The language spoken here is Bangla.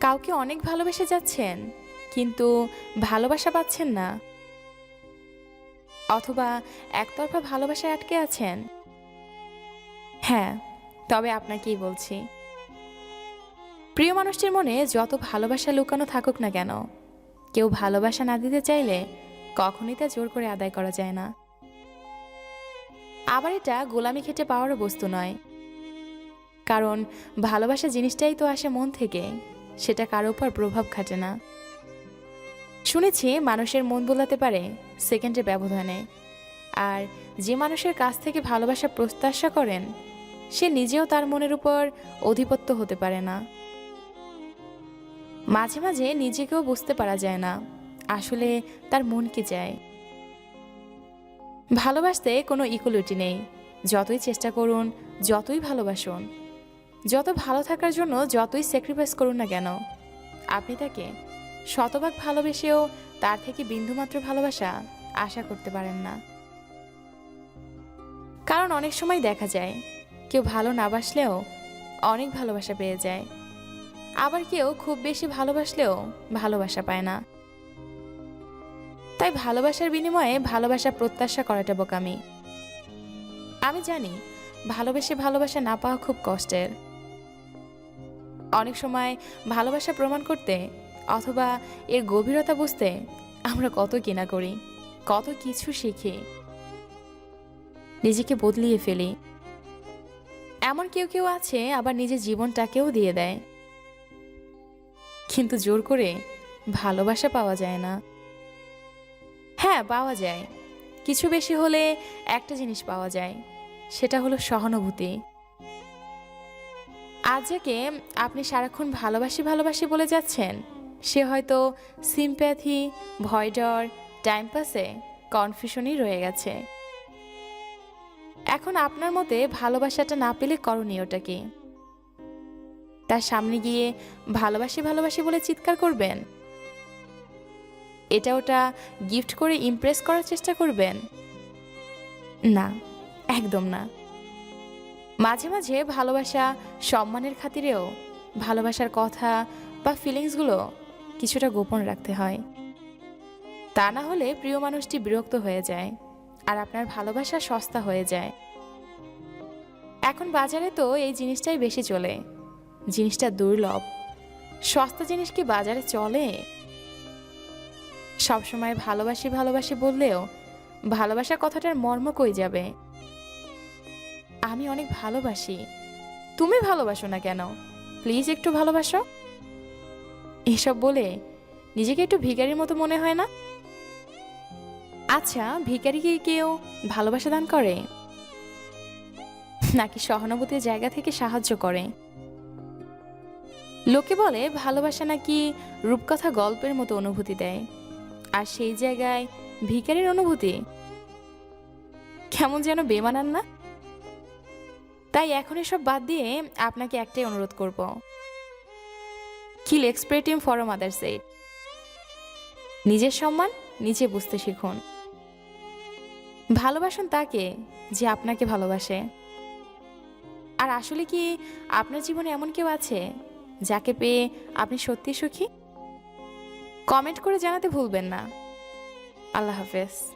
কাউকে অনেক ভালোবেসে যাচ্ছেন, কিন্তু ভালোবাসা পাচ্ছেন না। অথবা একতরফা ভালোবাসায় আটকে আছেন? হ্যাঁ তবে আপনাকেই বলছি। প্রিয় মানুষটির মনে যত ভালোবাসা লুকানো থাকুক না কেন, কেউ ভালোবাসা না দিতে চাইলে কখনই তা জোর করে আদায় করা যায় না। আবার এটা গোলামি খেটে পাওয়ারও বস্তু নয়। কারণ ভালোবাসা জিনিসটাই তো আসে মন থেকে। সেটা কারও উপর প্রভাব খাটে না। শুনেছি মানুষের মন বোলাতে পারে সেকেন্ডের ব্যবধানে। আর যে মানুষের কাছ থেকে ভালোবাসা প্রত্যাশা করেন, সে নিজেও তার মনের উপর অধিপত্য হতে পারে না। মাঝে মাঝে নিজেকেও বুঝতে পারা যায় না, আসলে তার মন কি চায়। ভালোবাসতে কোনো ইকুলিটি নেই। যতই চেষ্টা করুন, যতই ভালোবাসুন যত ভালো থাকার জন্য যতই স্যাক্রিফাইস করুন না কেন, আপনি তাকে শতভাগ ভালোবেসেও তার থেকে বিন্দুমাত্র ভালোবাসা আশা করতে পারেন না। কারণ অনেক সময় দেখা যায়, কেউ ভালো না বাসলেও অনেক ভালোবাসা পেয়ে যায়। আবার কেউ খুব বেশি ভালোবাসলেও ভালোবাসা পায় না। তাই ভালোবাসার বিনিময়ে ভালোবাসা প্রত্যাশা করাটা বোকামি। আমি জানি, ভালোবেসে ভালোবাসা না পাওয়া খুব কষ্টের। অনেক সময় ভালোবাসা প্রমাণ করতে অথবা এর গভীরতা বুঝতে আমরা কত কিনা করি, কত কিছু শিখি, নিজেকে বদলিয়ে ফেলি। এমন কেউ কেউ আছে, আবার নিজের জীবনটাকেও দিয়ে দেয়। কিন্তু জোর করে ভালোবাসা পাওয়া যায় না। হ্যাঁ পাওয়া যায়। কিছু বেশি হলে একটা জিনিস পাওয়া যায়, সেটা হলো সহানুভূতি। আজ যাকে আপনি সারাক্ষণ ভালোবাসি ভালোবাসি বলে যাচ্ছেন? সে হয়তো সিম্প্যাথি ভয় ডর টাইম পাসে কনফিউশনই রয়ে গেছে। এখন আপনার মতে ভালোবাসাটা না পেলে করণীয়টা কি? তার সামনে গিয়ে ভালোবাসি ভালোবাসি বলে চিৎকার করবেন? এটা ওটা গিফট করে ইমপ্রেস করার চেষ্টা করবেন? না, একদম না। মাঝে মাঝে ভালোবাসা সম্মানের খাতিরেও ভালোবাসার কথা বা ফিলিংসগুলো কিছুটা গোপন রাখতে হয়। তা না হলে প্রিয় মানুষটি বিরক্ত হয়ে যায় আর আপনার ভালোবাসা সস্তা হয়ে যায়। এখন বাজারে তো এই জিনিসটাই বেশি চলে। জিনিসটা দুর্লভ। সস্তা জিনিস কি বাজারে চলে? সবসময় ভালোবাসি ভালোবাসি বললেও ভালোবাসা কথাটার মর্ম কই যাবে? আমি অনেক ভালোবাসি। তুমি ভালোবাসো না কেন? প্লিজ একটু ভালোবাসো। এসব বলে নিজেকে একটু ভিখারির মতো মনে হয় না? আচ্ছা ভিখারিকে কেউ ভালোবাসা দান করে? নাকি সহানুভূতির জায়গা থেকে সাহায্য করে? লোকে বলে ভালোবাসা নাকি রূপকথা গল্পের মতো অনুভূতি দেয়। আর সেই জায়গায় ভিখারির অনুভূতি? কেমন যেন বেমানান না? তাই এখন এসব বাদ দিয়ে আপনাকে একটাই অনুরোধ করব। কিল এক্সপ্রেটিভ ফর মাদার সেট নিজের সম্মান, নিজে বুঝতে শিখুন। ভালোবাসুন তাকে যে আপনাকে ভালোবাসে। আর আসলে কি আপনার জীবনে এমন কেউ আছে যাকে পেয়ে আপনি সত্যি সুখী? কমেন্ট করে জানাতে ভুলবেন না। আল্লাহ হাফেজ।